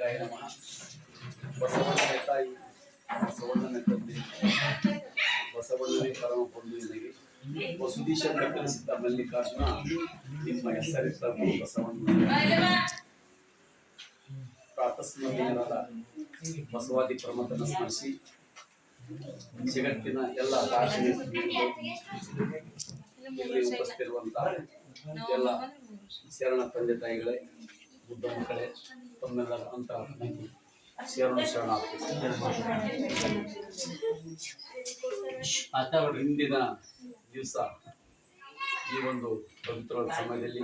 ಲಿಂಗಾಯ ನಮಃ. ಬಸವಣ್ಣನ ತಾಯಿ ಬಸವಣ್ಣನ ತಂದೆ ಬಸವಣ್ಣನೇ ಪರಮ ಬಂಧುವಿನಗೆ ವಸುದೀಶ ಕಲಿಸಿದ್ದ ಮಲ್ಲಿಕಾರ್ಜುನ ನಿಮ್ಮ ಹೆಸರಿದ್ದ ಬಸವಣ್ಣ ಪ್ರಾತಸ್ಮರಣೀಯರಾದ ಬಸವಾದಿ ಪರಮತನ ಸ್ಮರಿಸಿ, ಜಗತ್ತಿನ ಎಲ್ಲ ಇಲ್ಲಿ ಉಪಸ್ಥಿತಿರುವಂತಹ ಎಲ್ಲ ಶರಣ ತಂದೆ ತಾಯಿಗಳೇ ಬುದ್ಧ ಮಕ್ಕಳೇ ತಮ್ಮೆಲ್ಲರ ಅಂತ ಶರಣ ಶರಣಾರ್ಥಿ ಹಿಂದಿನ ದಿವಸ ಈ ಒಂದು ಪವಿತ್ರ ಸಮಯದಲ್ಲಿ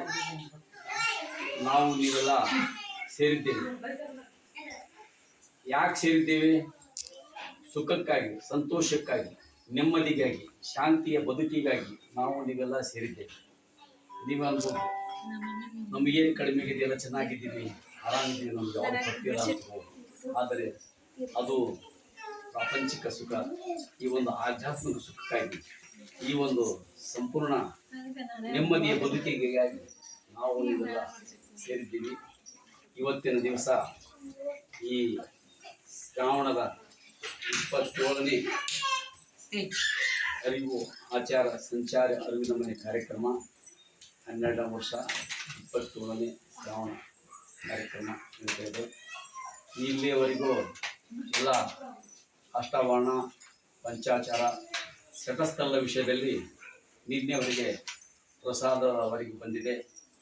ನಾವು ನೀವೆಲ್ಲ ಸೇರಿದ್ದೇವೆ ಯಾಕೆ ಸೇರಿದ್ದೇವೆ? ಸುಖಕ್ಕಾಗಿ, ಸಂತೋಷಕ್ಕಾಗಿ, ನೆಮ್ಮದಿಗಾಗಿ, ಶಾಂತಿಯ ಬದುಕಿಗಾಗಿ ನಾವು ನೀವೆಲ್ಲ ಸೇರಿದ್ದೇವೆ ನೀವೇ ನಮಗೇನು ಕಡಿಮೆ ಇದೆಯಲ್ಲ ಚೆನ್ನಾಗಿದ್ದೀವಿ. ಆರಾಮಿದ್ದೀವಿ ನಮಗೆ. ಯಾವಾಗ ಬರ್ತೀರ. ಆದರೆ ಅದು ಪ್ರಾಪಂಚಿಕ ಸುಖ, ಈ ಒಂದು ಆಧ್ಯಾತ್ಮಿಕ ಸುಖಕ್ಕಾಗಿ, ಈ ಒಂದು ಸಂಪೂರ್ಣ ನೆಮ್ಮದಿಯ ಬದುಕಿಗೆಗಾಗಿ ನಾವು ಇದೆಲ್ಲ ಸೇರಿದ್ದೀವಿ. ಇವತ್ತಿನ ದಿವಸ ಈ ಶ್ರಾವಣದ ಇಪ್ಪತ್ತೇಳನೇ ಅರಿವು, ಆಚಾರ, ಸಂಚಾರ, ಅರಿವಿನ ಮನೆ ಕಾರ್ಯಕ್ರಮ ಹನ್ನೆರಡನೇ ವರ್ಷ ಇಪ್ಪತ್ತೇಳನೇ ಶ್ರಾವಣ ಕಾರ್ಯಕ್ರಮ ನಡೀತಾ ಇದೆ ಇಲ್ಲಿಯವರೆಗೂ ಎಲ್ಲ ಅಷ್ಟವರ್ಣ ಪಂಚಾಚಾರ ಶಟಸ್ಥಲ ವಿಷಯದಲ್ಲಿ ನಿನ್ನೆವರೆಗೆ ಪ್ರಸಾದವರೆಗೆ ಬಂದಿದೆ.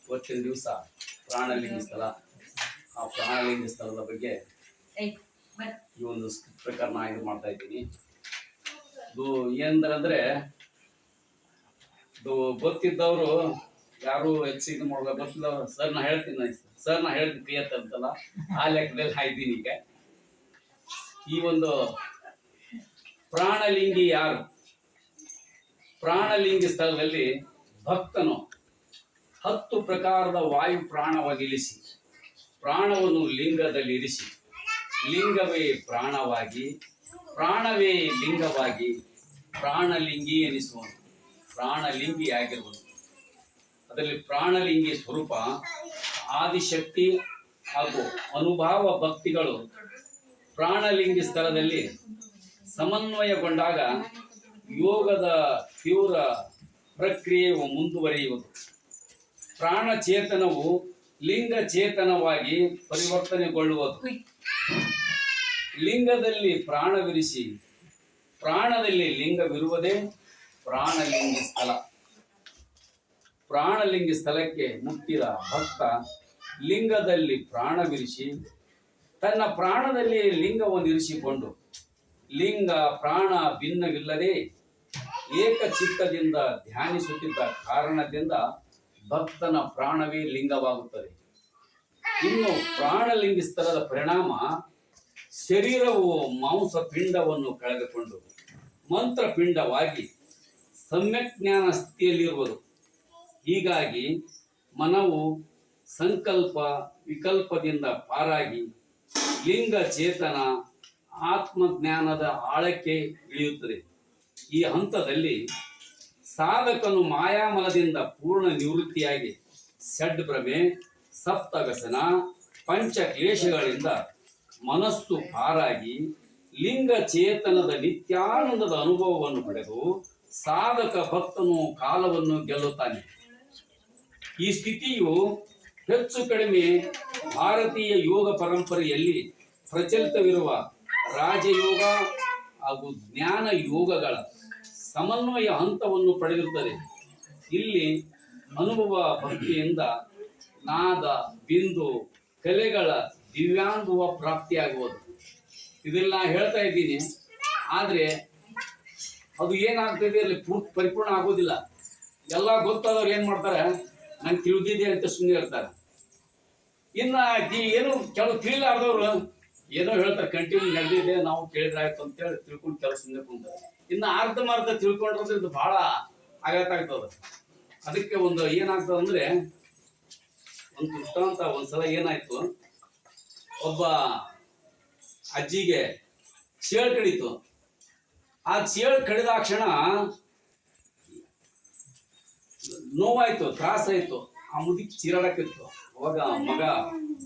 ಇವತ್ತಿನ ದಿವಸ ಪ್ರಾಣಲಿಂಗ ಸ್ಥಳ. ಆ ಪ್ರಾಣಲಿಂಗ ಸ್ಥಳದ ಬಗ್ಗೆ ಈ ಒಂದು ಸ್ಕ್ರಿಪ್ಟ್ ಪ್ರಕಾರ ನಾ ಇದು ಮಾಡ್ತಾ ಇದ್ದೀನಿ. ಇದು ಏನಂದ್ರೆ ಇದು ಗೊತ್ತಿದ್ದವರು ಯಾರು ಹೆಚ್ಚು ಇದು ಮಾಡ್ಬೇಕು ಗೊತ್ತಿದ್ದವ್ರು ಸರ್ ನಾ ಹೇಳ್ತೀನಿ ಸರ್ ನಾ ಹೇಳ್ತೀನಿ ಕ್ಲಿಯರ್ ಅಂತಲ್ಲ. ಆ ಲೆಕ್ಕದಲ್ಲಿ ಹಾಯ್ತೀನಿ ಈಗ. ಈ ಒಂದು ಪ್ರಾಣಲಿಂಗಿ ಯಾರು? ಪ್ರಾಣಲಿಂಗಿ ಸ್ಥಳದಲ್ಲಿ ಭಕ್ತನು ಹತ್ತು ಪ್ರಕಾರದ ವಾಯು ಪ್ರಾಣವಾಗಿಳಿಸಿ, ಪ್ರಾಣವನ್ನು ಲಿಂಗದಲ್ಲಿ ಇರಿಸಿ, ಲಿಂಗವೇ ಪ್ರಾಣವಾಗಿ, ಪ್ರಾಣವೇ ಲಿಂಗವಾಗಿ, ಪ್ರಾಣಲಿಂಗಿ ಎನಿಸುವನು. ಪ್ರಾಣಲಿಂಗಿ ಆಗಿರುವನು. ಅದರಲ್ಲಿ ಪ್ರಾಣಲಿಂಗಿ ಸ್ವರೂಪ, ಆದಿಶಕ್ತಿ ಹಾಗೂ ಅನುಭಾವ ಭಕ್ತಿಗಳು ಪ್ರಾಣಲಿಂಗಿ ಸ್ಥಳದಲ್ಲಿ ಸಮನ್ವಯಗೊಂಡಾಗ ಯೋಗದ ತೀವ್ರ ಪ್ರಕ್ರಿಯೆಯು ಮುಂದುವರಿಯುವುದು. ಪ್ರಾಣ ಚೇತನವು ಲಿಂಗ ಚೇತನವಾಗಿ ಪರಿವರ್ತನೆಗೊಳ್ಳುವುದು. ಲಿಂಗದಲ್ಲಿ ಪ್ರಾಣವಿರಿಸಿ, ಪ್ರಾಣದಲ್ಲಿ ಲಿಂಗವಿರುವುದೇ ಪ್ರಾಣಲಿಂಗಿ ಸ್ಥಳ. ಪ್ರಾಣಲಿಂಗಿ ಸ್ಥಳಕ್ಕೆ ಮುಟ್ಟಿದ ಭಕ್ತ ಲಿಂಗದಲ್ಲಿ ಪ್ರಾಣವಿರಿಸಿ ತನ್ನ ಪ್ರಾಣದಲ್ಲಿ ಲಿಂಗವನ್ನು ಇರಿಸಿಕೊಂಡು ಲಿಂಗ ಪ್ರಾಣ ಭಿನ್ನವಿಲ್ಲದೆ ಏಕಚಿತ್ತದಿಂದ ಧ್ಯಾನಿಸುತ್ತಿದ್ದ ಕಾರಣದಿಂದ ಭಕ್ತನ ಪ್ರಾಣವೇ ಲಿಂಗವಾಗುತ್ತದೆ. ಇನ್ನು ಪ್ರಾಣಲಿಂಗ ಸ್ಥಳದ ಪರಿಣಾಮ ಶರೀರವು ಮಾಂಸ ಪಿಂಡವನ್ನು ಕಳೆದುಕೊಂಡು ಮಂತ್ರಪಿಂಡವಾಗಿ ಸಮ್ಯಕ್ ಜ್ಞಾನ ಸ್ಥಿತಿಯಲ್ಲಿರುವುದು. ಹೀಗಾಗಿ ಮನವು ಸಂಕಲ್ಪ ವಿಕಲ್ಪದಿಂದ ಪಾರಾಗಿ ಲಿಂಗ ಚೇತನ ಆತ್ಮಜ್ಞಾನದ ಆಳಕ್ಕೆ ಇಳಿಯುತ್ತದೆ. ಈ ಹಂತದಲ್ಲಿ ಸಾಧಕನು ಮಾಯಾಮಲದಿಂದ ಪೂರ್ಣ ನಿವೃತ್ತಿಯಾಗಿ ಷಡ್ ಭ್ರಮೆ ಸಪ್ತಗಸನ ಪಂಚ ಕ್ಲೇಶಗಳಿಂದ ಮನಸ್ಸು ಪಾರಾಗಿ ಲಿಂಗ ಚೇತನದ ನಿತ್ಯಾನಂದದ ಅನುಭವವನ್ನು ಪಡೆದು ಸಾಧಕ ಭಕ್ತನು ಕಾಲವನ್ನು ಗೆಲ್ಲುತ್ತಾನೆ. ಈ ಸ್ಥಿತಿಯು ಹೆಚ್ಚು ಕಡಿಮೆ ಭಾರತೀಯ ಯೋಗ ಪರಂಪರೆಯಲ್ಲಿ ಪ್ರಚಲಿತವಿರುವ ರಾಜಯೋಗ ಹಾಗೂ ಜ್ಞಾನ ಯೋಗಗಳ ಸಮನ್ವಯ ಹಂತವನ್ನು ಪಡೆದಿರುತ್ತದೆ. ಇಲ್ಲಿ ಅನುಭವ ಭಕ್ತಿಯಿಂದ ನಾದ, ಬಿಂದು, ಕಲೆಗಳ ದಿವ್ಯಾಂಗುವ ಪ್ರಾಪ್ತಿಯಾಗುವುದು. ಇದೆಲ್ಲ ಹೇಳ್ತಾ ಇದ್ದೀನಿ. ಆದರೆ ಅದು ಏನಾಗ್ತದೆ ಅಲ್ಲಿ ಪೂರ್ತಿ ಪರಿಪೂರ್ಣ ಆಗೋದಿಲ್ಲ ಎಲ್ಲ ಗೊತ್ತಾದವ್ರು ಏನು ಮಾಡ್ತಾರೆ? ನಂಗೆ ತಿಳಿದಿದೆ ಅಂತ ಸುಮ್ಮನೆ ಇರ್ತಾರೆ ಇನ್ನ ಏನು ಕೆಲವು ತಿಳಿಲಾರ್ದವ್ರು ಏನೋ ಹೇಳ್ತಾರೆ, ಕಂಟಿನ್ಯೂ ನಡೆದಿದೆ, ನಾವು ಕೇಳಿದ್ರೆ ಆಯ್ತು ಅಂತ ಹೇಳಿ ತಿಳ್ಕೊಂಡು ಕೆಲಸ ಕುಂತಾರೆ ಇನ್ನು ಅರ್ಧ ಮಾರ್ಧ ತಿಳ್ಕೊಂಡ್ರೆ ಇದು ಬಹಳ ಆಘಾತ ಆಗ್ತದೆ. ಅದಕ್ಕೆ ಒಂದು ಏನಾಗ್ತದೆ ಅಂದರೆ, ಒಂದು ದೃಷ್ಟಾಂತ ಒಂದ್ಸಲ ಏನಾಯ್ತು, ಒಬ್ಬ ಅಜ್ಜಿಗೆ ಚೇಳು ಕಡಿತು ಆ ಚೇಳು ಕಡಿದಾಕ್ಷಣ ನೋವಾಯ್ತು, ತ್ರಾಸಾಯ್ತು. ಆ ಮುದುಕಿ ಚೀರಾಡಕ್ಕಿತ್ತು. ಅವಾಗ ಮಗ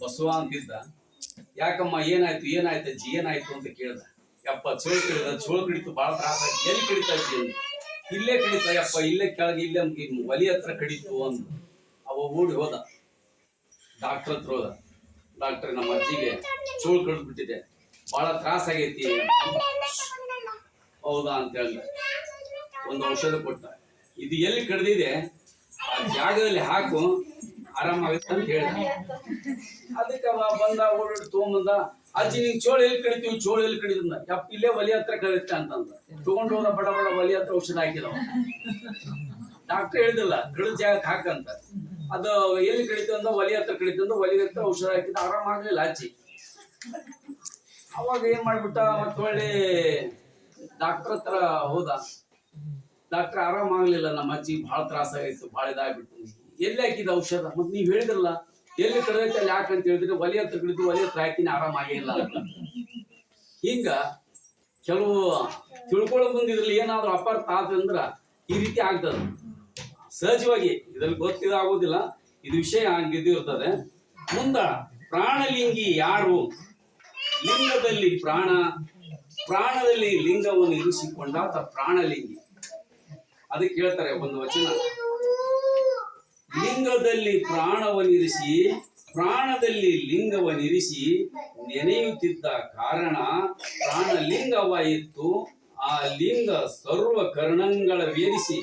ಬಸವ ಅಂತಿದ್ದ, ಯಾಕಮ್ಮ, ಏನಾಯ್ತು ಏನಾಯ್ತು ಅಜ್ಜಿ, ಏನಾಯ್ತು? ಅಂತ ಕೇಳ್ದ. ಯಪ್ಪ, ಚೋಳು ಕಡಿದ ಚೋಳು ಕಡಿತು ಬಹಳ ತ್ರಾಸ ಎಲ್ಲಿ ಕಡಿತಾ ಇದ್ದಿ ಇಲ್ಲೇ ಕಡಿತ, ಯಪ್ಪ, ಇಲ್ಲೇ ಕೆಳಗೆ, ಇಲ್ಲೇ ಒಲಿ ಹತ್ರ ಕಡಿತು, ಅಂದ. ಅವ ಓಡಿ ಹೋದ. ಡಾಕ್ಟರ್ ಹತ್ರ ಹೋದ. ಡಾಕ್ಟರ್, ನಮ್ಮ ಅಜ್ಜಿಗೆ ಚೋಳು ಕಡಿದು ಬಿಟ್ಟಿದೆ ಬಹಳ ತ್ರಾಸ ಆಗೈತಿ. ಹೌದಾ ಅಂತ ಹೇಳ್ದ. ಒಂದು ಔಷಧ ಕೊಟ್ಟ. ಇದು ಎಲ್ಲಿ ಕಡ್ದಿದೆ? ಆ ಜಾಗದಲ್ಲಿ ಹಾಕು ಆರಾಮಾಗುತ್ತೆ ಅಂತ ಹೇಳಿದ. ಅದಕ್ಕೆ ಅವ ಬಂದ, ಓಡಾಡಿ ತಗೊಂಬಂದ, ಅಜ್ಜಿ ನಿಂಗೆ ಚೋಳು ಎಲ್ಲಿ ಕಡಿತೀವಿ, ಚೋಳ ಎಲ್ಲಿ ಕಡಿದ ಯಪ್ಪ, ಇಲ್ಲೇ ಒಲಿ ಹತ್ರ ಕಳಿತ ಅಂತಂದ. ತಗೊಂಡು ಹೋದ ಬಡ ಬಡ ಒಲಿ ಹತ್ರ ಔಷಧ ಹಾಕಿದವ. ಡಾಕ್ಟರ್ ಹೇಳಿದಿಲ್ಲ ಕಡಿದ ಜಾಗಕ್ಕೆ ಹಾಕಂತ ಅದು ಎಲ್ಲಿ ಕಡಿತು ಅಂದ ಒಲಿ ಹತ್ರ ಕಡಿತು ಅಂದ ಒಲಿ ಹತ್ರ ಔಷಧ ಹಾಕಿದ ಆಗ್ಲಿಲ್ಲ ಅಜ್ಜಿ. ಅವಾಗ ಏನ್ ಮಾಡ್ಬಿಟ್ಟ ಮತ್ತೆ ಒಳ್ಳೆ ಡಾಕ್ಟರ್ ಹತ್ರ ಹೋದ. ಡಾಕ್ಟರ್ ಆರಾಮ ಆಗ್ಲಿಲ್ಲ, ನಮ್ಮ ಅಜ್ಜಿ ಬಹಳ ತ್ರಾಸ ಆಗಿತ್ತು ಬಹಳ ಇದಾಗ್ಬಿಟ್ಟು ಎಲ್ಲಿ ಹಾಕಿದ ಔಷಧ? ಮತ್ತೆ ನೀವ್ ಹೇಳಿದ್ರಲ್ಲ, ಎಲ್ಲಿ ಕಡೆ ಅಲ್ಲಿ ಯಾಕಂತ ಹೇಳಿದ್ರೆ ಒಲೆ ಹತ್ರ ಕಡಿದು ಒಲೆ ಹತ್ರ ಆರಾಮ ಆಗಿಲ್ಲ ಅಂತ. ಹಿಂಗ ಕೆಲವು ತಿಳ್ಕೊಳ್ಳೋ ಮುಂದೆ ಇದ್ರಲ್ಲಿ ಏನಾದ್ರೂ ಅಪಾರ್ಥ ಆದಂದ್ರ ಈ ರೀತಿ ಆಗ್ತದ. ಸಹಜವಾಗಿ ಇದ್ರಲ್ಲಿ ಗೊತ್ತಿದಾಗೋದಿಲ್ಲ, ಇದು ವಿಷಯ ಹಂಗಿದ್ದಿರ್ತದೆ ಮುಂದ ಪ್ರಾಣಲಿಂಗಿ ಯಾರು? ಲಿಂಗದಲ್ಲಿ ಪ್ರಾಣ, ಪ್ರಾಣದಲ್ಲಿ ಲಿಂಗವನ್ನು ಇರಿಸಿಕೊಂಡಾತ ಪ್ರಾಣಲಿಂಗಿ. ಅದಕ್ಕೆ ಹೇಳ್ತಾರೆ ಒಂದು ವಚನ. ಲಿಂಗದಲ್ಲಿ ಪ್ರಾಣವನ್ನಿರಿಸಿ, ಪ್ರಾಣದಲ್ಲಿ ಲಿಂಗವನ್ನಿರಿಸಿ ನೆನೆಯುತ್ತಿದ್ದ ಕಾರಣ ಪ್ರಾಣಲಿಂಗವಾಯಿತು. ಆ ಲಿಂಗ ಸರ್ವ ಕರ್ಣಗಳ ವೇರಿಸಿ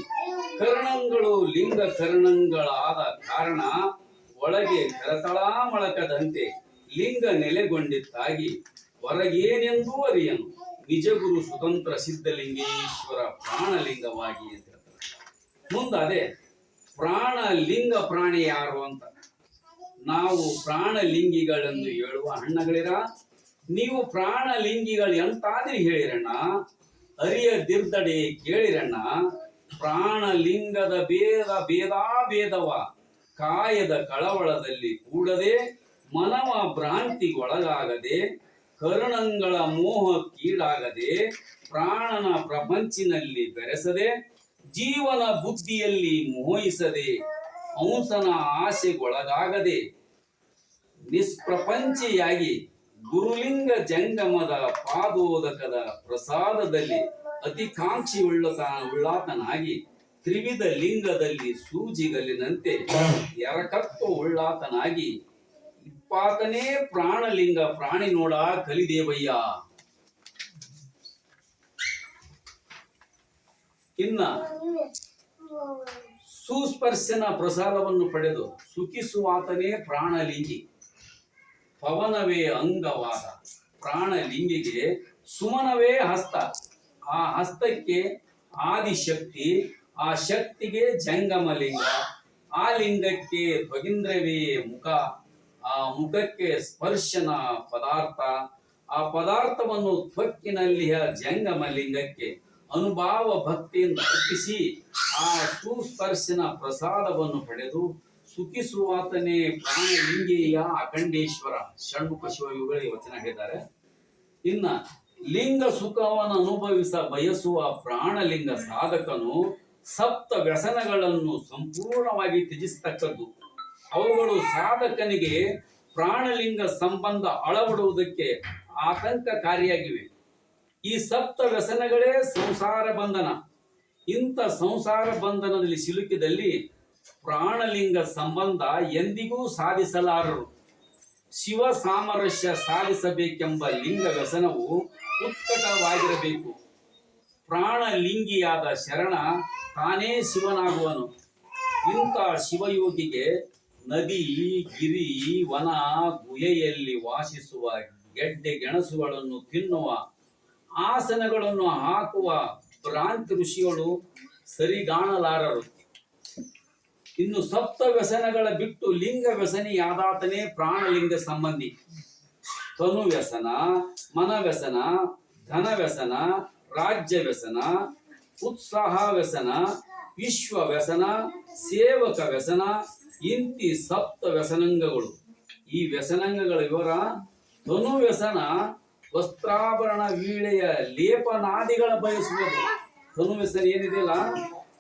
ಕರ್ಣಂಗಳು ಲಿಂಗ ಕರ್ಣಂಗಳಾದ ಕಾರಣ ಒಳಗೆ ಕರತಳಾಮಳಕದಂತೆ ಲಿಂಗ ನೆಲೆಗೊಂಡಿದ್ದಾಗಿ ಹೊರಗೇನೆಂದೂ ಅರಿಯನು. ನಿಜಗುರು ಸ್ವತಂತ್ರ ಸಿದ್ಧಲಿಂಗೇಶ್ವರ ಪ್ರಾಣಲಿಂಗವಾಗಿ ಮುಂದೆ ಅದೇ ಪ್ರಾಣ ಲಿಂಗ ಪ್ರಾಣಿ ಯಾರು ಅಂತ. ನಾವು ಪ್ರಾಣಲಿಂಗಿಗಳೆಂದು ಹೇಳುವ ಅಣ್ಣಗಳಿರ? ನೀವು ಪ್ರಾಣಲಿಂಗಿಗಳು ಎಂತಾದ್ರಿ ಹೇಳಿರಣ್ಣ. ಅರಿಯ ದಿರ್ದಡೆ ಕೇಳಿರಣ್ಣ. ಪ್ರಾಣಲಿಂಗದ ಭೇದ ಭೇದಾ ಭೇದವ ಕಾಯದ ಕಳವಳದಲ್ಲಿ ಕೂಡದೆ ಮನವ ಭ್ರಾಂತಿಗೊಳಗಾಗದೆ ಕರುಣಂಗಳ ಮೋಹಕ್ಕೀಡಾಗದೆ ಪ್ರಾಣನ ಪ್ರಪಂಚಿನಲ್ಲಿ ಬೆರೆಸದೆ ಜೀವನ ಬುದ್ಧಿಯಲ್ಲಿ ಮೋಹಿಸದೆ ಅಂಸನ ಆಸೆಗೊಳಗಾಗದೆ ನಿಷ್ಪ್ರಪಂಚಿಯಾಗಿ ಗುರುಲಿಂಗ ಜಂಗಮದ ಪಾದೋದಕದ ಪ್ರಸಾದದಲ್ಲಿ ಅತಿಕಾಂಕ್ಷಿ ಉಳ್ಳತ ಉಳ್ಳಾತನಾಗಿ ತ್ರಿವಿಧ ಲಿಂಗದಲ್ಲಿ ಸೂಜಿಗಲಿನಂತೆ ಎರಕತ್ವ ಉಳ್ಳಾತನಾಗಿ ಇಪ್ಪಾತನೇ ಪ್ರಾಣಲಿಂಗ ಪ್ರಾಣಿ ನೋಡ ಕಲಿದೇವಯ್ಯ. ಇನ್ನ ಸುಸ್ಪರ್ಶನ ಪ್ರಸಾದವನ್ನು ಪಡೆದು ಸುಖಿಸುವಾತನೇ ಪ್ರಾಣಲಿಂಗಿ. ಪವನವೇ ಅಂಗವಾದ. ಪ್ರಾಣಲಿಂಗಿಗೆ ಸುಮನವೇ ಹಸ್ತ. ಆ ಹಸ್ತಕ್ಕೆ ಆದಿಶಕ್ತಿ, ಆ ಶಕ್ತಿಗೆ ಜಂಗಮಲಿಂಗ, ಆ ಲಿಂಗಕ್ಕೆ ಧ್ವಗೀಂದ್ರವೇ ಮುಖ, ಆ ಮುಖಕ್ಕೆ ಸ್ಪರ್ಶನ ಪದಾರ್ಥ, ಆ ಪದಾರ್ಥವನ್ನು ತ್ವಕ್ಕಿನಲ್ಲಿಯ ಜಂಗಮ ಲಿಂಗಕ್ಕೆ ಅನುಭಾವ ಭಕ್ತಿಯಿಂದ ಅರ್ಪಿಸಿ ಆ ಸುಸ್ಪರ್ಶನ ಪ್ರಸಾದವನ್ನು ಪಡೆದು ಸುಖಿಸುವಾತನೇ ಪ್ರಾಣಲಿಂಗೇಯ ಅಖಂಡೇಶ್ವರ ಷಣ್ಮುಖ ಶಿವಯುಗಳು ವಚನ ಹೇಳಿದ್ದಾರೆ. ಇನ್ನ ಲಿಂಗ ಸುಖವನ್ನು ಅನುಭವಿಸ ಬಯಸುವ ಪ್ರಾಣಲಿಂಗ ಸಾಧಕನು ಸಪ್ತ ವ್ಯಸನಗಳನ್ನು ಸಂಪೂರ್ಣವಾಗಿ ತ್ಯಜಿಸತಕ್ಕದ್ದು. ಅವುಗಳು ಸಾಧಕನಿಗೆ ಪ್ರಾಣಲಿಂಗ ಸಂಬಂಧ ಅಳವಡುವುದಕ್ಕೆ ಆತಂಕಕಾರಿಯಾಗಿವೆ. ಈ ಸಪ್ತ ವ್ಯಸನಗಳೇ ಸಂಸಾರ ಬಂಧನ. ಇಂಥ ಸಂಸಾರ ಬಂಧನದಲ್ಲಿ ಸಿಲುಕಿದಲ್ಲಿ ಪ್ರಾಣಲಿಂಗ ಸಂಬಂಧ ಎಂದಿಗೂ ಸಾಧಿಸಲಾರರು. ಶಿವ ಸಾಮರಸ್ಯ ಸಾಧಿಸಬೇಕೆಂಬ ಲಿಂಗ ವ್ಯಸನವು ಉತ್ಕಟವಾಗಿರಬೇಕು. ಪ್ರಾಣಲಿಂಗಿಯಾದ ಶರಣ ತಾನೇ ಶಿವನಾಗುವನು. ಇಂಥ ಶಿವಯೋಗಿಗೆ ನದಿ, ಗಿರಿ, ವನ, ಗುಹೆಯಲ್ಲಿ ವಾಸಿಸುವ ಗೆಡ್ಡೆ ಗೆಣಸುಗಳನ್ನು ತಿನ್ನುವ ಆಸನಗಳನ್ನು ಹಾಕುವ ಪ್ರಾಂತ ಋಷಿಗಳು ಸರಿಗಾಣಲಾರರು. ಇನ್ನು ಸಪ್ತ ವ್ಯಸನಗಳ ಬಿಟ್ಟು ಲಿಂಗ ವ್ಯಸನಿಯಾದಾತನೇ ಪ್ರಾಣಲಿಂಗ ಸಂಬಂಧಿ. ತನು ವ್ಯಸನ, ಮನ ವ್ಯಸನ, ಧನ ವ್ಯಸನ, ರಾಜ್ಯ ವ್ಯಸನ, ಉತ್ಸಾಹ ವ್ಯಸನ, ವಿಶ್ವ ವ್ಯಸನ, ಸೇವಕ ವ್ಯಸನ, ಇಂತಿ ಸಪ್ತ ವ್ಯಸನಾಂಗಗಳು. ಈ ವ್ಯಸನಾಂಗಗಳ ವಿವರ ತನು ವ್ಯಸನ ವಸ್ತ್ರಾಭರಣ ವೀಳೆಯ ಲೇಪನಾದಿಗಳ ಬಯಸುವುದು. ವ್ಯಸನ ಏನಿದೆಯಲ್ಲ?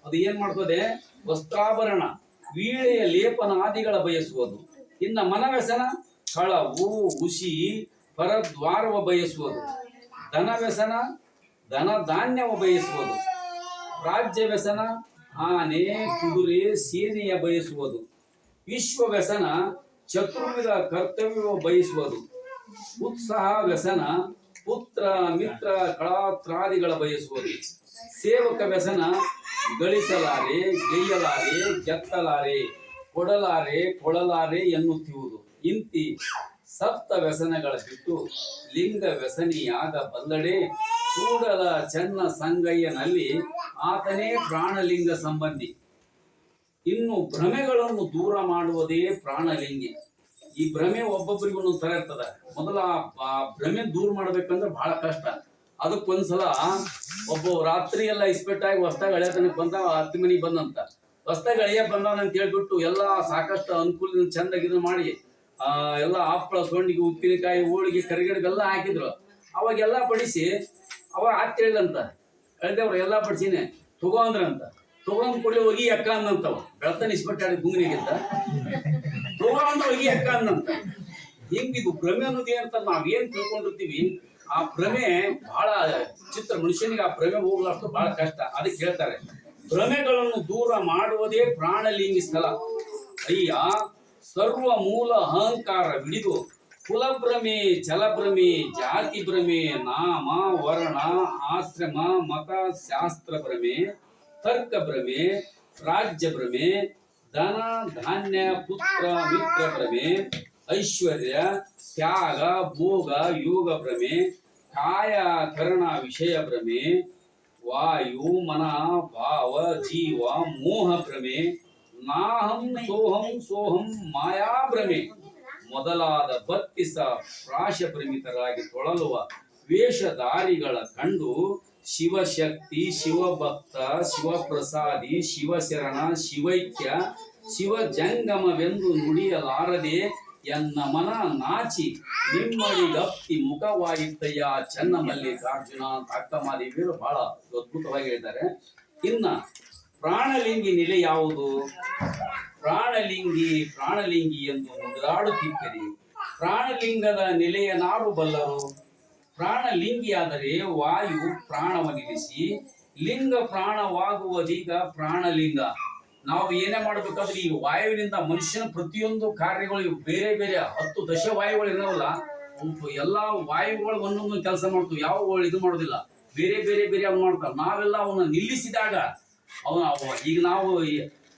ಅದು ಏನ್ ಮಾಡ್ತದೆ? ವಸ್ತ್ರಾಭರಣ ವೀಳೆಯ ಲೇಪನಾದಿಗಳ ಬಯಸುವುದು. ಇನ್ನ ಮನವ್ಯಸನ ಕಳವು ಹುಸಿ ಪರದ್ವಾರವ ಬಯಸುವುದು. ಧನವ್ಯಸನ ಧನ ಧಾನ್ಯವ ಬಯಸುವುದು. ರಾಜ್ಯ ವ್ಯಸನ ಆನೆ, ಕುದುರೆ, ಸೇನೆಯ ಬಯಸುವುದು. ವಿಶ್ವ ವ್ಯಸನ ಚತುರ್ವಿಧ ಕರ್ತವ್ಯವ ಬಯಸುವುದು. ಉತ್ಸಾಹ ವ್ಯಸನ ಪುತ್ರ, ಮಿತ್ರ, ಕಳಾತ್ರಾದಿಗಳ ಬಯಸುವುದು ಸೇವಕ ವ್ಯಸನ ಗಳಿಸಲಾರೆ, ಗೆಯ್ಯಲಾರೆ, ಗೆತ್ತಲಾರೆ, ಕೊಡಲಾರೆ ಕೊಡಲಾರೆ ಎನ್ನುತ್ತಿರುವುದು. ಇಂತಿ ಸಪ್ತ ವ್ಯಸನಗಳ ಬಿಟ್ಟು ಲಿಂಗ ವ್ಯಸನಿಯಾದ ಬಲ್ಲಡೆ ಕೂಡಲ ಚೆನ್ನ ಸಂಗಯ್ಯನಲ್ಲಿ ಆತನೇ ಪ್ರಾಣಲಿಂಗ ಸಂಬಂಧಿ. ಇನ್ನು ಭ್ರಮೆಗಳನ್ನು ದೂರ ಮಾಡುವುದೇ ಪ್ರಾಣಲಿಂಗಿ. ಈ ಭ್ರಮೆ ಒಬ್ಬೊಬ್ಬರಿಗೆ ಒಂದೊಂದು ತರ ಇರ್ತದ. ಮೊದಲ ಆ- ಭ್ರಮೆ ದೂರ ಮಾಡ್ಬೇಕಂದ್ರೆ ಬಹಳ ಕಷ್ಟ. ಅದಕ್ಕೊಂದ್ಸಲ ಒಬ್ಬ ರಾತ್ರಿ ಎಲ್ಲ ಇಸ್ಪೆಟ್ಟಾಗಿ ಹೊಸ್ದಾಗ ಅಳೆತನಕ್ಕೆ ಬಂದ ಹತ್ತು ಮನಿಗೆ ಬಂದಂತ. ಹೊಸ್ದಾಗ ಅಳಿಯ ಬಂದಾನ ಅಂತ ಹೇಳ್ಬಿಟ್ಟು ಎಲ್ಲಾ ಸಾಕಷ್ಟು ಅನುಕೂಲ ಚಂದಾಗಿ ಇದನ್ನ ಮಾಡಿ, ಆ, ಎಲ್ಲ ಹಪ್ಪಳ ಸೊಂಡಿಗೆ, ಉಪ್ಪಿನಕಾಯಿ, ಹೋಳಿಗೆ, ಕರಿಗಡಿಗೆಲ್ಲ ಹಾಕಿದ್ರು. ಅವಾಗೆಲ್ಲ ಬಡಿಸಿ ಅವ ಆತ್ ಹೇಳಿದಂತ ಎಲ್ಲ ಎಲ್ಲಾ ಬಡಿಸಿನೇ, ತಗೋ ಅಂದ್ರಂತ. ತಗೊಂಡ್ ಕೂಡಲೇ ಹೋಗಿ ಅಕ್ಕ ಅಂದಂತವ. ಬೆಳತನ ಇಸ್ಪೆಟ್ಟಾಡಿ ಗುಂಗಿನಿಗಿದ್ದ ಅಕ್ಕ ಅಂದಂತ ಹಿಂಗಿದು ಭ್ರಮೆ ಅನ್ನೋದು ಏನಂತ ನಾವೇನ್ ತಿಳ್ಕೊಂಡಿರ್ತೀವಿ? ಆ ಭ್ರಮೆ ಬಹಳ ಚಿತ್ರ ಮನುಷ್ಯನಿಗೆ ಆ ಭ್ರಮೆ ಹೋಗ್ಲಾರ್ದು ಬಹಳ ಕಷ್ಟ, ಅದಕ್ಕೆ ಹೇಳ್ತಾರೆ. ಭ್ರಮೆಗಳನ್ನು ದೂರ ಮಾಡುವುದೇ ಪ್ರಾಣಲಿಂಗಿ ಸ್ಥಳ. ಅಯ್ಯ, ಸರ್ವ ಮೂಲ ಅಹಂಕಾರ ಹಿಡಿದು ಕುಲಭ್ರಮೆ, ಜಲಭ್ರಮೆ, ಜಾತಿ ಭ್ರಮೆ, ನಾಮ, ವರ್ಣ, ಆಶ್ರಮ, ಮತ, ಶಾಸ್ತ್ರ ಭ್ರಮೆ, ತರ್ಕ ಭ್ರಮೆ, ರಾಜ್ಯ ಭ್ರಮೆ ಧನ ಧಾನ್ಯ ಪುತ್ರ ಮಿತ್ರ ಭ್ರಮೆ, ಐಶ್ವರ್ಯ, ತ್ಯಾಗ, ಭೋಗ, ಯೋಗ ಭ್ರಮೆ, ಕಾಯ ಕರ್ಣ ವಿಷಯ ಭ್ರಮೆ, ವಾಯು, ಮನ, ಭಾವ, ಜೀವ, ಮೋಹ ಭ್ರಮೆ, ನಾಹಂ, ಸೋಹಂ ಸೋಹಂ, ಮಾಯಾ ಭ್ರಮೆ, ಮೊದಲಾದ ಬತ್ತಿಸ ಪ್ರಾಶಭ್ರಮಿತರಾಗಿ ತೊಳಲುವ ವೇಷಧಾರಿಗಳ ಕಂಡು ಶಿವಶಕ್ತಿ, ಶಿವಭಕ್ತ, ಶಿವಪ್ರಸಾದಿ, ಶಿವಶರಣ, ಶಿವೈಕ್ಯ ಶಿವ ಜಂಗಮವೆಂದು ನುಡಿಯಲಾರದೆ ಎನ್ನ ಮನ ನಾಚಿ ನಿಮ್ಮಡಿಗಪ್ತಿ ಮುಖವಾಗಿತ್ತಯ್ಯ ಚೆನ್ನ ಮಲ್ಲಿಕಾರ್ಜುನ ಅಂತ ಅಕ್ಕಮಾದೇವಿಯರು ಬಹಳ ಅದ್ಭುತವಾಗಿ ಹೇಳ್ತಾರೆ. ಇನ್ನ ಪ್ರಾಣಲಿಂಗಿ ನೆಲೆ ಯಾವುದು? ಪ್ರಾಣಲಿಂಗಿ ಪ್ರಾಣಲಿಂಗಿ ಎಂದು ನುಡಿದಾಡುತ್ತಿದ್ದೀರಿ. ಪ್ರಾಣಲಿಂಗದ ನೆಲೆಯ ನಾರು ಬಲ್ಲರು? ಪ್ರಾಣಲಿಂಗಿಯಾದರೆ ವಾಯು ಪ್ರಾಣವನ್ನಿರಿಸಿ ಲಿಂಗ ಪ್ರಾಣವಾಗುವುದೀಗ ಪ್ರಾಣಲಿಂಗ. ನಾವು ಏನೇ ಮಾಡ್ಬೇಕಾದ್ರೆ ಈ ವಾಯುವಿನಿಂದ ಮನುಷ್ಯನ ಪ್ರತಿಯೊಂದು ಕಾರ್ಯಗಳು ಬೇರೆ ಬೇರೆ ಹತ್ತು ದಶ ವಾಯುಗಳು ಇರೋಲ್ಲ. ಎಲ್ಲ ವಾಯುಗಳು ಒಂದೊಂದು ಕೆಲಸ ಮಾಡ್ತು ಯಾವ ಇದು ಮಾಡೋದಿಲ್ಲ. ಬೇರೆ ಬೇರೆ ಬೇರೆ ಅವ್ನು ಮಾಡ್ತಾರೆ ನಾವೆಲ್ಲ ಅವನ್ನ ನಿಲ್ಲಿಸಿದಾಗ ಅವನ ಅವ- ಈಗ ನಾವು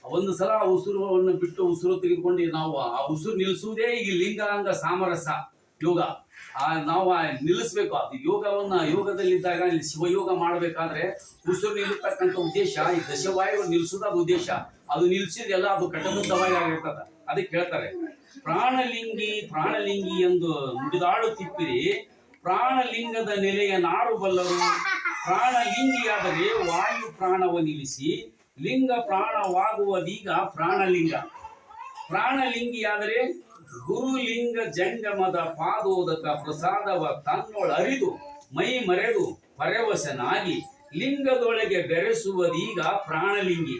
ಒಂದು ಸಲ ಉಸಿರುವನ್ನು ಬಿಟ್ಟು ಉಸಿರು ತೆಗೆದುಕೊಂಡು ನಾವು ಆ ಉಸಿರು ನಿಲ್ಲಿಸುವುದೇ ಈ ಲಿಂಗಾಂಗ ಸಾಮರಸ್ಯ ಯೋಗ. ಆ, ನಾವು ನಿಲ್ಲಿಸ್ಬೇಕು. ಅದು ಯೋಗವನ್ನ ಯೋಗದಲ್ಲಿದ್ದಾಗ ಇಲ್ಲಿ ಶಿವಯೋಗ ಮಾಡ್ಬೇಕಾದ್ರೆ ಉಸಿರು ನಿಲ್ಲತಕ್ಕಂಥ ಉದ್ದೇಶ, ಈ ದಶವಾಯು ನಿಲ್ಲಿಸೋದು ಉದ್ದೇಶ? ಅದು ನಿಲ್ಸಿದೆಲ್ಲ ಅದು ಕಟಬದ್ಧವಾಗಿ ಆಗಿರ್ತದ. ಅದಕ್ಕೆ ಹೇಳ್ತಾರೆ, ಪ್ರಾಣಲಿಂಗಿ ಪ್ರಾಣಲಿಂಗಿ ಎಂದು ನುಡಿದಾಡುತ್ತಿಪ್ಪಿರಿ ಪ್ರಾಣಲಿಂಗದ ನೆಲೆಯ ನಾರು ಬಲ್ಲರು. ಪ್ರಾಣಲಿಂಗಿಯಾದರೆ ವಾಯು ಪ್ರಾಣವ ನಿಲ್ಲಿಸಿ. ಲಿಂಗ ಪ್ರಾಣವಾಗುವುದೀಗ ಪ್ರಾಣಲಿಂಗ. ಪ್ರಾಣಲಿಂಗಿಯಾದರೆ ಗುರುಲಿಂಗ ಜಂಗಮದ ಪಾದೋದಕ ಪ್ರಸಾದವ ತನ್ನೊಳ ಅರಿದು ಮೈ ಮರೆದು ಪರವಶನಾಗಿ ಲಿಂಗದೊಳಗೆ ಬೆರೆಸುವುದೀಗ ಪ್ರಾಣಲಿಂಗಿ.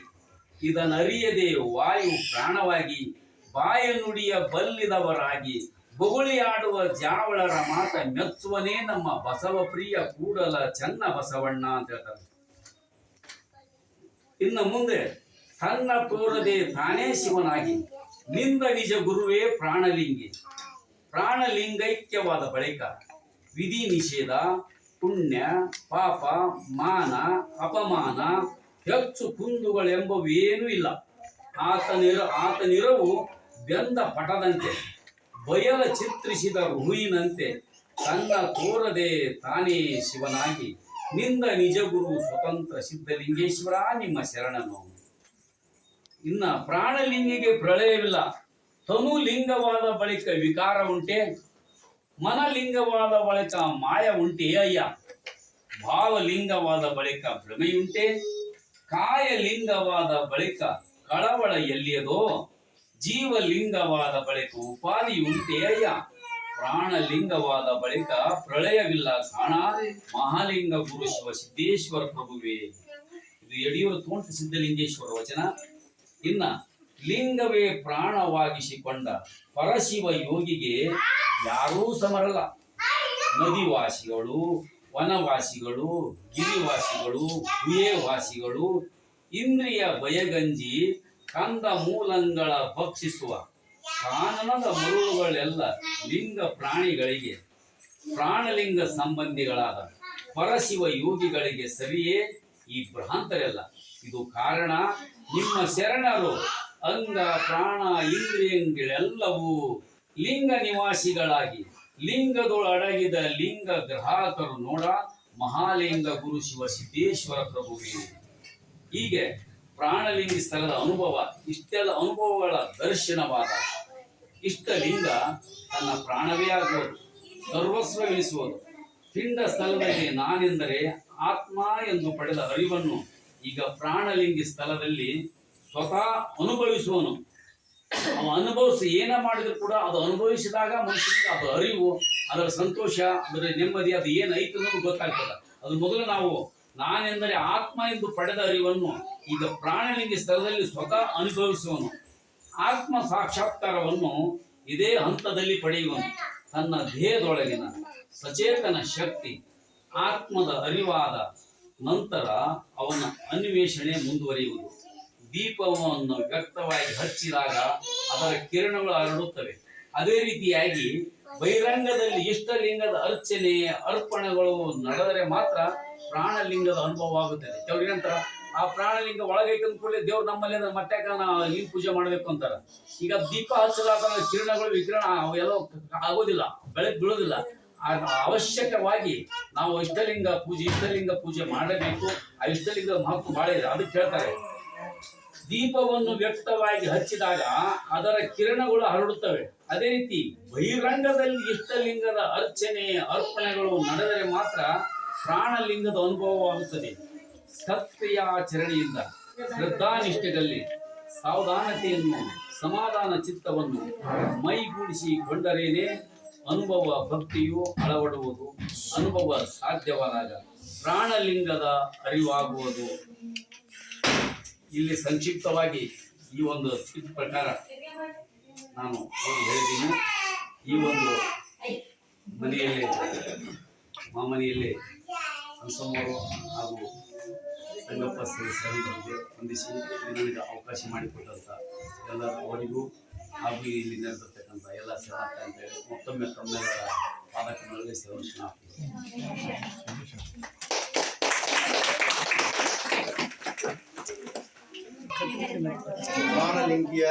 ಇದನ್ನರಿಯದೆ ವಾಯು ಪ್ರಾಣವಾಗಿ, ಬಾಯ ನುಡಿಯ ಬಲ್ಲಿದವರಾಗಿ, ಬೊಗುಳಿಯಾಡುವ ಜಾವಳರ ಮಾತ ಮೆಚ್ಚುವನೇ ನಮ್ಮ ಬಸವ ಪ್ರಿಯ ಕೂಡಲ ಚನ್ನ ಬಸವಣ್ಣ ಅಂತ ಹೇಳ್ತಾರೆ. ಇನ್ನು ಮುಂದೆ ತನ್ನ ತೋರದೆ ತಾನೇ ಶಿವನಾಗಿ. ನಿಂದ ನಿಜ ಗುರುವೇ ಪ್ರಾಣಲಿಂಗಿ. ಪ್ರಾಣಲಿಂಗೈಕ್ಯವಾದ ಬಳಿಕ ವಿಧಿ ನಿಷೇಧ, ಪುಣ್ಯ, ಪಾಪ, ಮಾನ, ಅಪಮಾನ, ಹೆಚ್ಚು ಕುಂದುಗಳೆಂಬವೇನೂ ಇಲ್ಲ. ಆತನಿರ, ಆತನಿರವು ಬೆಂದ ಪಟದಂತೆ, ಬಯಲ ಚಿತ್ರಿಸಿದ ಹೂವಿನಂತೆ, ತನ್ನ ತೋರದೆ ತಾನೇ ಶಿವನಾಗಿ, ನಿಂದ ನಿಜಗುರು ಸ್ವತಂತ್ರ ಸಿದ್ಧಲಿಂಗೇಶ್ವರ, ನಿಮ್ಮ ಶರಣನು. ಇನ್ನ ಪ್ರಾಣಲಿಂಗಿಗೆ ಪ್ರಳಯವಿಲ್ಲ. ತನು ಲಿಂಗವಾದ ಬಳಿಕ ವಿಕಾರ ಉಂಟೆ, ಮನಲಿಂಗವಾದ ಬಳಿಕ ಮಾಯ ಉಂಟೆ ಅಯ್ಯ. ಭಾವಲಿಂಗವಾದ ಬಳಿಕ ಭ್ರಮೆಯುಂಟೆ ಕಾಯಲಿಂಗವಾದ ಬಳಿಕ ಕಳವಳ ಎಲ್ಲಿಯದೋ, ಜೀವಲಿಂಗವಾದ ಬಳಿಕ ಉಪಾಧಿ ಉಂಟೆ ಅಯ್ಯ. ಪ್ರಾಣಲಿಂಗವಾದ ಬಳಿಕ ಪ್ರಳಯವಿಲ್ಲ ಕಾಣ, ಮಹಾಲಿಂಗ ಗುರು ಶಿವ ಸಿದ್ದೇಶ್ವರ ಪ್ರಭುವೇ. ಇದು ಯಡಿಯೂರು ತೋಂಟ ಸಿದ್ಧಲಿಂಗೇಶ್ವರ ವಚನ. ಇನ್ನ ಲಿಂಗವೇ ಪ್ರಾಣವಾಗಿಸಿಕೊಂಡ ಪರಶಿವ ಯೋಗಿಗೆ ಯಾರೂ ಸಮರಲ್ಲ. ನದಿವಾಸಿಗಳು, ವನವಾಸಿಗಳು, ಗಿರಿವಾಸಿಗಳು, ಗುಹೆವಾಸಿಗಳು, ಇಂದ್ರಿಯ ಬಯಗಂಜಿ ಕಂದ ಮೂಲಂಗಳ ಭಕ್ಷಿಸುವ ಕಾನನದ ಮರುಳುಗಳೆಲ್ಲ ಲಿಂಗ ಪ್ರಾಣಿಗಳಿಗೆ, ಪ್ರಾಣಲಿಂಗ ಸಂಬಂಧಿಗಳಾದ ಪರಶಿವ ಯೋಗಿಗಳಿಗೆ ಸರಿಯೇ ಈ ಭ್ರಾಂತರೆಲ್ಲ. ಇದು ಕಾರಣ ನಿಮ್ಮ ಶರಣರು, ಅಂಗ, ಪ್ರಾಣ ಇಂದ್ರಿಯಗಳೆಲ್ಲವೂ ಲಿಂಗ ನಿವಾಸಿಗಳಾಗಿ ಲಿಂಗದೊಳಡಗಿದ ಲಿಂಗ ಗ್ರಾಹಕರು ನೋಡ, ಮಹಾಲಿಂಗ ಗುರು ಶಿವ ಸಿದ್ದೇಶ್ವರ ಪ್ರಭುವಿ. ಹೀಗೆ ಪ್ರಾಣಲಿಂಗಿ ಸ್ಥಳದ ಅನುಭವ, ಇಷ್ಟೆಲ್ಲ ಅನುಭವಗಳ ದರ್ಶನವಾದ ಇಷ್ಟ ಲಿಂಗ ತನ್ನ ಪ್ರಾಣವೇ ಆಗುವುದು ಸರ್ವಸ್ವವೆನಿಸುವುದು ಪಿಂಡ ಸ್ಥಳದಲ್ಲಿ ನಾನೆಂದರೆ ಆತ್ಮ ಎಂದು ಪಡೆದ ಅರಿವನ್ನು ಈಗ ಪ್ರಾಣಲಿಂಗಿ ಸ್ಥಳದಲ್ಲಿ ಸ್ವತಃ ಅನುಭವಿಸುವನು. ಅವ ಅನುಭವಿಸಿ ಏನ ಮಾಡಿದ್ರು ಕೂಡ ಅದು ಅನುಭವಿಸಿದಾಗ ಮನುಷ್ಯನಿಗೆ ಅದು ಅರಿವು, ಅದರ ಸಂತೋಷ, ಅದರ ನೆಮ್ಮದಿ, ಅದು ಏನೈತೆ ಅನ್ನೋದು ಗೊತ್ತಾಗ್ತದೆ. ಅದು ಮೊದಲು ನಾವು ನಾನೆಂದರೆ ಆತ್ಮ ಎಂದು ಪಡೆದ ಅರಿವನ್ನು ಈಗ ಪ್ರಾಣಲಿಂಗಿ ಸ್ಥಳದಲ್ಲಿ ಸ್ವತಃ ಅನುಭವಿಸುವನು. ಆತ್ಮ ಸಾಕ್ಷಾತ್ಕಾರವನ್ನು ಇದೇ ಹಂತದಲ್ಲಿ ಪಡೆಯುವನು. ತನ್ನ ದೇಹದೊಳಗಿನ ಸಚೇತನ ಶಕ್ತಿ, ಆತ್ಮದ ಅರಿವಾದ ನಂತರ ಅವನ ಅನ್ವೇಷಣೆ ಮುಂದುವರಿಯುವುದು. ದೀಪವನ್ನು ವ್ಯಕ್ತವಾಗಿ ಹಚ್ಚಿದಾಗ ಅದರ ಕಿರಣಗಳು ಹರಡುತ್ತವೆ. ಅದೇ ರೀತಿಯಾಗಿ ಬಹಿರಂಗದಲ್ಲಿ ಇಷ್ಟಲಿಂಗದ ಅರ್ಚನೆ ಅರ್ಪಣೆಗಳು ನಡೆದರೆ ಮಾತ್ರ ಪ್ರಾಣಲಿಂಗದ ಅನುಭವ ಆಗುತ್ತದೆ. ಕೆಲವರಿಗಂತರ ಆ ಪ್ರಾಣಲಿಂಗ ಒಳಗೆ ಕೂಡಲೇ ದೇವ್ರು ನಮ್ಮಲ್ಲಿ ಅಂದ್ರೆ ಮತ್ತೆ ಲಿಂಗ ಪೂಜೆ ಮಾಡಬೇಕು ಅಂತಾರ. ಈಗ ದೀಪ ಹಚ್ಚಲಾದ ಕಿರಣಗಳು ವಿಕಿರಣ ಅವೆಲ್ಲ ಆಗೋದಿಲ್ಲ, ಬೆಳಕು ಬೀಳೋದಿಲ್ಲ. ಅವಶ್ಯಕವಾಗಿ ನಾವು ಇಷ್ಟಲಿಂಗ ಪೂಜೆ ಇಷ್ಟಲಿಂಗ ಪೂಜೆ ಮಾಡಬೇಕು. ಆ ಇಷ್ಟಲಿಂಗ ಮಹತ್ವ ಬಹಳ ಇದೆ. ಅದಕ್ಕೆ ಹೇಳ್ತಾರೆ. ದೀಪವನ್ನು ವ್ಯಕ್ತವಾಗಿ ಹಚ್ಚಿದಾಗ ಅದರ ಕಿರಣಗಳು ಹರಡುತ್ತವೆ. ಅದೇ ರೀತಿ ಬಹಿರಂಗದಲ್ಲಿ ಇಷ್ಟಲಿಂಗದ ಅರ್ಚನೆ, ಅರ್ಪಣೆಗಳು ನಡೆದರೆ ಮಾತ್ರ ಪ್ರಾಣಲಿಂಗದ ಅನುಭವವಾಗುತ್ತದೆ. ಸತ್ಕ್ರಿಯಾಚರಣೆಯಿಂದ ಶ್ರದ್ಧಾನಿಷ್ಠೆಯಲ್ಲಿ ಸಾವಧಾನತೆಯನ್ನು, ಸಮಾಧಾನ ಚಿತ್ತವನ್ನು ಮೈಗೂಡಿಸಿಕೊಂಡರೇನೆ ಅನುಭವ ಭಕ್ತಿಯು ಅಳವಡುವುದು, ಅನುಭವ ಸಾಧ್ಯವಾದಾಗ ಪ್ರಾಣಲಿಂಗದ ಅರಿವಾಗುವುದು. ಇಲ್ಲಿ ಸಂಕ್ಷಿಪ್ತವಾಗಿ ಈ ಒಂದು ಸ್ಥಿತಿ ಪ್ರಕಾರ ನಾನು ಹೇಳಿದ್ದೀನಿ? ಈ ಒಂದು ಮನೆಯಲ್ಲಿ, ಮಾಮನೆಯಲ್ಲಿ ಹಂಸಮ್ಮರು ಹಾಗೂ ಸಂಗಪ್ಪ ಸದಸ್ಯರಿಗೆ ವಂದಿಸಿ ನನಗೆ ಅವಕಾಶ ಮಾಡಿಕೊಟ್ಟಂತ ಎಲ್ಲ ಅವರಿಗೂ ಹಾಗೂ ಇಲ್ಲಿ ನೆರೆದಿರ್ತಕ್ಕಂಥ ಎಲ್ಲ ಸೇವಕ ಅಂತ ಹೇಳಿ ಮತ್ತೊಮ್ಮೆ ತಮ್ಮೆಲ್ಲರ ಪಾದಕಗಳಿಗೆ ಸೇವನೆ ಪ್ರಾಣಲಿಂಗಿಯ